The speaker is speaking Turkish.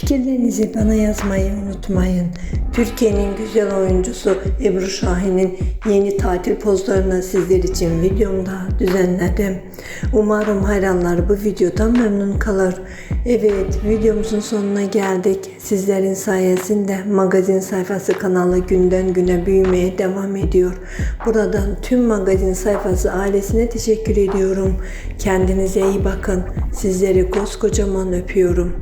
fikirlerinizi bana yazmayı unutmayın. Türkiye'nin güzel oyuncusu Ebru Şahin'in yeni tatil pozlarını sizler için videomda düzenledim. Umarım hayranlar bu videodan memnun kalır. Evet videomuzun sonuna geldik. Sizlerin sayesinde magazin sayfası kanalı günden güne büyümeye devam ediyor. Buradan tüm magazin sayfası ailesine teşekkür ediyorum. Kendinize iyi bakın. Sizleri koskocaman öpüyorum.